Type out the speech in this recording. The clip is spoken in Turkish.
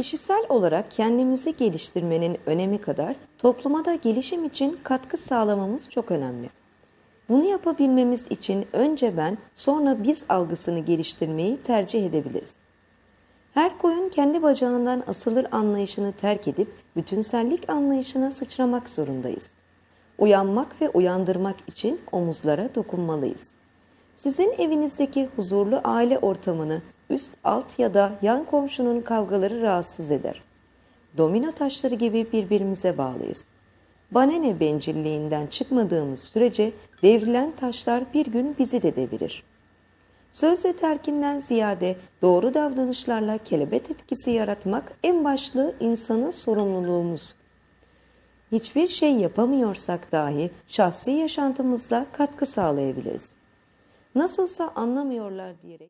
Kişisel olarak kendimizi geliştirmenin önemi kadar topluma da gelişim için katkı sağlamamız çok önemli. Bunu yapabilmemiz için önce ben, sonra biz algısını geliştirmeyi tercih edebiliriz. Her koyun kendi bacağından asılır anlayışını terk edip bütünsellik anlayışına sıçramak zorundayız. Uyanmak ve uyandırmak için omuzlara dokunmalıyız. Sizin evinizdeki huzurlu aile ortamını üst alt ya da yan komşunun kavgaları rahatsız eder. Domino taşları gibi birbirimize bağlıyız. Banene bencilliğinden çıkmadığımız sürece devrilen taşlar bir gün bizi de devirir. Sözle terkinden ziyade doğru davranışlarla kelebet etkisi yaratmak en başlı insanın sorumluluğumuz. Hiçbir şey yapamıyorsak dahi şahsi yaşantımızla katkı sağlayabiliriz. Nasılsa anlamıyorlar diyerek